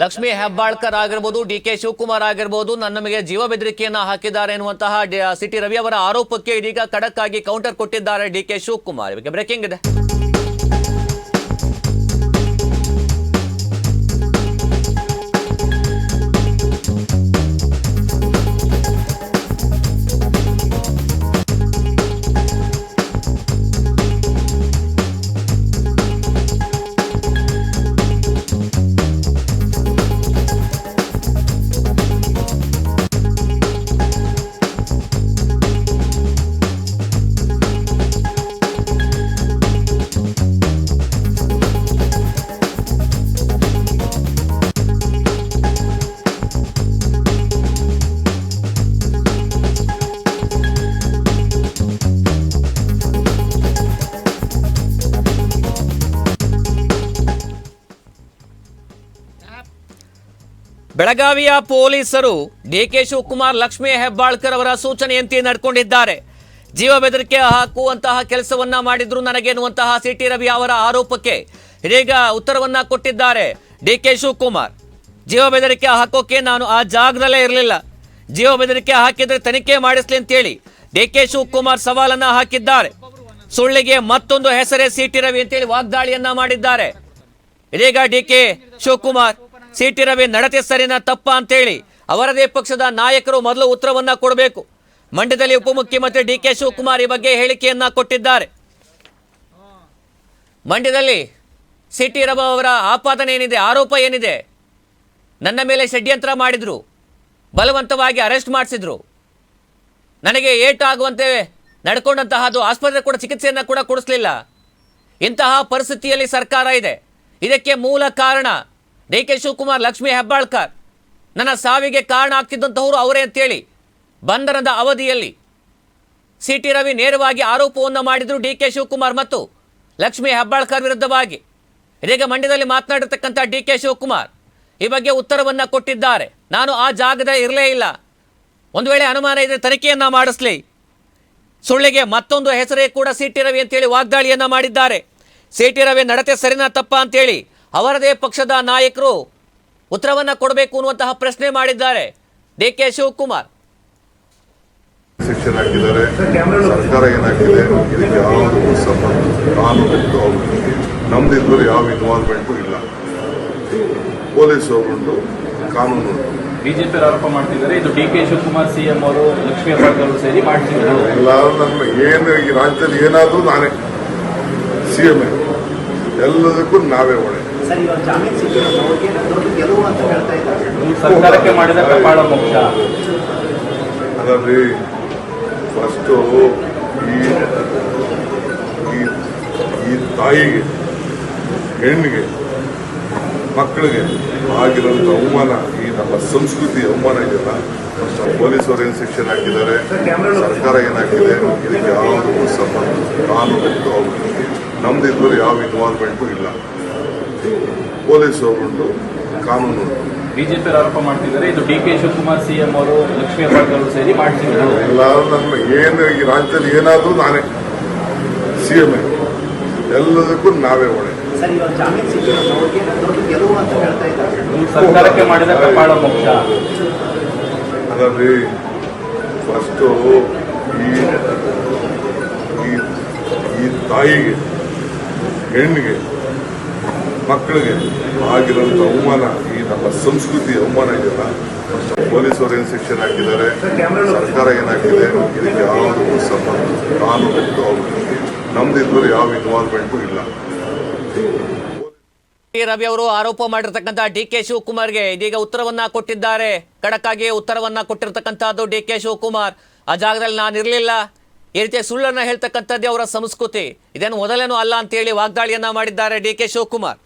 ಲಕ್ಷ್ಮೀ ಹೆಬ್ಬಾಳ್ಕರ್ ಆಗಿರ್ಬೋದು, D K Shivakumar ಆಗಿರ್ಬೋದು ನನ್ನ ಜೀವ ಬೆದರಿಕೆಯನ್ನ ಹಾಕಿದ್ದಾರೆ ಎನ್ನುವಂತಹ ಸಿಟಿ ರವಿ ಅವರ ಆರೋಪಕ್ಕೆ ಇದೀಗ ಖಡಕ್ ಆಗಿ ಕೌಂಟರ್ ಕೊಟ್ಟಿದ್ದಾರೆ ಡಿ ಕೆ ಶಿವಕುಮಾರ್. ಬ್ರೇಕಿಂಗ್ ಇದೆ. ಬೆಳಗಾವಿಯ ಪೊಲೀಸರು ಡಿ ಕೆ ಶಿವಕುಮಾರ್, ಲಕ್ಷ್ಮೀ ಹೆಬ್ಬಾಳ್ಕರ್ ಅವರ ಸೂಚನೆಯಂತೆ ನಡ್ಕೊಂಡಿದ್ದಾರೆ. ಜೀವ ಬೆದರಿಕೆ ಹಾಕುವಂತಹ ಕೆಲಸವನ್ನ ಮಾಡಿದ್ರು ಸಿ ಸಿಟಿ ರವಿ ಅವರ ಆರೋಪಕ್ಕೆ ಇದೀಗ ಉತ್ತರವನ್ನ ಕೊಟ್ಟಿದ್ದಾರೆ ಡಿ ಕೆ ಶಿವಕುಮಾರ್. ಜೀವ ಬೆದರಿಕೆ ಹಾಕೋಕೆ ನಾನು ಆ ಜಾಗದಲ್ಲೇ ಇರಲಿಲ್ಲ. ಜೀವ ಬೆದರಿಕೆ ಹಾಕಿದ್ರೆ ತನಿಖೆ ಮಾಡಿಸ್ಲಿ ಅಂತೇಳಿ ಡಿ ಕೆ ಶಿವಕುಮಾರ್ ಸವಾಲನ್ನ ಹಾಕಿದ್ದಾರೆ. ಸುಳ್ಳಿಗೆ ಮತ್ತೊಂದು ಹೆಸರೇ ಸಿಟಿ ರವಿ ಅಂತೇಳಿ ವಾಗ್ದಾಳಿಯನ್ನ ಮಾಡಿದ್ದಾರೆ. ಇದೀಗ D K Shivakumar. CT Ravi ನಡತೆ ಸರಿನ ತಪ್ಪ ಅಂತೇಳಿ ಅವರದೇ ಪಕ್ಷದ ನಾಯಕರು ಮೊದಲು ಉತ್ತರವನ್ನ ಕೊಡಬೇಕು. ಮಂಡ್ಯದಲ್ಲಿ ಉಪಮುಖ್ಯಮಂತ್ರಿ ಡಿ ಕೆ ಶಿವಕುಮಾರ್ ಈ ಬಗ್ಗೆ ಹೇಳಿಕೆಯನ್ನ ಕೊಟ್ಟಿದ್ದಾರೆ. ಮಂಡ್ಯದಲ್ಲಿ ಸಿಟಿ ರವ ಅವರ ಆಪಾದನೆ ಏನಿದೆ, ಆರೋಪ ಏನಿದೆ? ನನ್ನ ಮೇಲೆ ಷಡ್ಯಂತ್ರ ಮಾಡಿದ್ರು, ಬಲವಂತವಾಗಿ ಅರೆಸ್ಟ್ ಮಾಡಿಸಿದ್ರು. ನನಗೆ ಏಟು ಆಗುವಂತೆ ನಡ್ಕೊಂಡಂತಹದ್ದು ಆಸ್ಪತ್ರೆ ಕೂಡ ಚಿಕಿತ್ಸೆಯನ್ನು ಕೂಡ ಕೊಡಿಸ್ಲಿಲ್ಲ. ಇಂತಹ ಪರಿಸ್ಥಿತಿಯಲ್ಲಿ ಸರ್ಕಾರ ಇದೆ. ಇದಕ್ಕೆ ಮೂಲ ಕಾರಣ ಡಿ ಕೆ ಶಿವಕುಮಾರ್, ಲಕ್ಷ್ಮೀ ಹೆಬ್ಬಾಳ್ಕರ್. ನನ್ನ ಸಾವಿಗೆ ಕಾರಣ ಆಗ್ತಿದ್ದಂಥವರು ಅವರೇ ಅಂತೇಳಿ ಬಂಧನದ ಅವಧಿಯಲ್ಲಿ ಸಿ ಟಿ ರವಿ ನೇರವಾಗಿ ಆರೋಪವನ್ನು ಮಾಡಿದರು ಡಿ ಕೆ ಶಿವಕುಮಾರ್ ಮತ್ತು ಲಕ್ಷ್ಮೀ ಹೆಬ್ಬಾಳ್ಕರ್ ವಿರುದ್ಧವಾಗಿ. ಇದೀಗ ಮಂಡ್ಯದಲ್ಲಿ ಮಾತನಾಡಿರ್ತಕ್ಕಂಥ ಡಿ ಕೆ ಶಿವಕುಮಾರ್ ಈ ಬಗ್ಗೆ ಉತ್ತರವನ್ನು ಕೊಟ್ಟಿದ್ದಾರೆ. ನಾನು ಆ ಜಾಗದ ಇರಲೇ ಇಲ್ಲ. ಒಂದು ವೇಳೆ ಅನುಮಾನ ಇದ್ರೆ ತನಿಖೆಯನ್ನು ಮಾಡಿಸ್ಲಿ. ಸುಳ್ಳಿಗೆ ಮತ್ತೊಂದು ಹೆಸರೇ ಕೂಡ ಸಿ ಟಿ ರವಿ ಅಂತೇಳಿ ವಾಗ್ದಾಳಿಯನ್ನ ಮಾಡಿದ್ದಾರೆ. ಸಿ ಟಿ ರವಿ ನಡತೆ ಸರಿನಾ ತಪ್ಪ ಅಂತೇಳಿ ಅವರದೇ ಪಕ್ಷದ ನಾಯಕರು ಉತ್ತರವನ್ನು ಕೊಡಬೇಕು ಅನ್ನುವಂತಹ ಪ್ರಶ್ನೆ ಮಾಡಿದ್ದಾರೆ. D K Shivakumar. ಶಿಕ್ಷಣ ಹಾಕಿದ್ದಾರೆ ಸರ್ಕಾರ ಏನಾಗಿದೆ ಇದಕ್ಕೆ ಯಾವುದಕ್ಕೂ ಸಂಬಂಧ ಕಾನೂನು ನಮ್ದು ಇದ್ರಲ್ಲಿ ಯಾವ ಇನ್ವಾಲ್ವ್ಮೆಂಟು ಇಲ್ಲ. ಪೊಲೀಸ್ ಉಂಟು. ಕಾನೂನು ಬಿಜೆಪಿ ಆರೋಪ ಮಾಡ್ತಿದ್ದಾರೆ ಇದು ಡಿ ಕೆ ಶಿವಕುಮಾರ್ ಸಿಎಂ ಅವರು ಲಕ್ಷ್ಮೀ ಅವರು ಸೇರಿ ಮಾಡ್ತಿದ್ದಾರೆ ನನ್ನ ಏನು ಈ ರಾಜ್ಯದಲ್ಲಿ ಏನಾದರೂ ನಾನೇ ಸಿ ಎಂ. ಎಲ್ಲದಕ್ಕೂ ನಾವೇ ಹೊಣೆ ಅದರಲ್ಲಿ ಫಸ್ಟು ಈ ಈ- ಈ ತಾಯಿಗೆ ಹೆಣ್ಣಿಗೆ ಮಕ್ಕಳಿಗೆ ಆಗಿರೋಂಥ ಅವಮಾನ ಈ ನಮ್ಮ ಸಂಸ್ಕೃತಿ ಅವಮಾನ ಇದೆಯಲ್ಲ ಪೊಲೀಸರು ಏನು ಶಿಕ್ಷಣ ಹಾಕಿದ್ದಾರೆ. ಸರ್ಕಾರ ಏನಾಗಿದೆ? ಇದಕ್ಕೆ ಯಾವುದು ಸಂಬಂಧ ಕಾನೂನು ನಮ್ದು ಇದ್ರಲ್ಲಿ ಯಾವ ಇನ್ವಾಲ್ವ್ಮೆಂಟು ಇಲ್ಲ. ಪೊಲೀಸ್ ಉಂಟು ಕಾನೂನು. ಬಿಜೆಪಿ ಆರೋಪ ಮಾಡ್ತಿದ್ದಾರೆ ಇದು ಡಿ ಕೆ ಶಿವಕುಮಾರ್ ಸಿಎಂ ಅವರು ಲಕ್ಷ್ಮೀ ಅವರು ಸೇರಿ ಮಾಡ್ತಿದ್ದಾರೆ. ಎಲ್ಲರೂ ನನ್ನ ಏನು ಈ ರಾಜ್ಯದಲ್ಲಿ ಏನಾದರೂ ನಾನೇ ಸಿ ಎಂ ಎಲ್ಲದಕ್ಕೂ ನಾವೇ ಹೊಣೆ ಸರ್ಕಾರಕ್ಕೆ ಮಾಡಿದ ಕಪಾಳ ಮೋಕ್ಷ. ಅದರಲ್ಲಿ ಫಸ್ಟು ಈ ಈ- ಈ ತಾಯಿಗೆ ಹೆಣ್ಣಿಗೆ, ಮಕ್ಕಳಿಗೆ ಆಗಿರೋಂಥ ಅವಮಾನ, ಈ ನಮ್ಮ ಸಂಸ್ಕೃತಿ ಅವಮಾನ ಇದೆಯಲ್ಲ, ಪೊಲೀಸರು ಏನು ಶಿಕ್ಷಣ ಹಾಕಿದ್ದಾರೆ, ಸರ್ಕಾರ ಏನಾಗಿದೆ, ಇದಕ್ಕೆ ಯಾವುದಕ್ಕೂ ಸಂಬಂಧ, ಕಾನೂನು ನಮ್ದು ಇದ್ರಲ್ಲಿ ಯಾವ ಇನ್ವಾಲ್ವ್ಮೆಂಟು ಇಲ್ಲ. ರವಿ ಅವರು ಆರೋಪ ಮಾಡಿರ್ತಕ್ಕಂಥ ಡಿ ಕೆ ಶಿವಕುಮಾರ್ಗೆ ಇದೀಗ ಉತ್ತರವನ್ನ ಕೊಟ್ಟಿದ್ದಾರೆ. ಖಡಕ್ಕಾಗಿ ಉತ್ತರವನ್ನ ಕೊಟ್ಟಿರ್ತಕ್ಕಂಥದ್ದು ಡಿ ಕೆ ಶಿವಕುಮಾರ್. ಆ ಜಾಗದಲ್ಲಿ ನಾನು ಇರಲಿಲ್ಲ ಈ ರೀತಿಯ ಸುಳ್ಳನ್ನು ಹೇಳ್ತಕ್ಕಂಥದ್ದೇ ಅವರ ಸಂಸ್ಕೃತಿ. ಇದೇನು ಮೊದಲೇನೂ ಅಲ್ಲ ಅಂತೇಳಿ ವಾಗ್ದಾಳಿಯನ್ನ ಮಾಡಿದ್ದಾರೆ ಡಿ ಕೆ ಶಿವಕುಮಾರ್.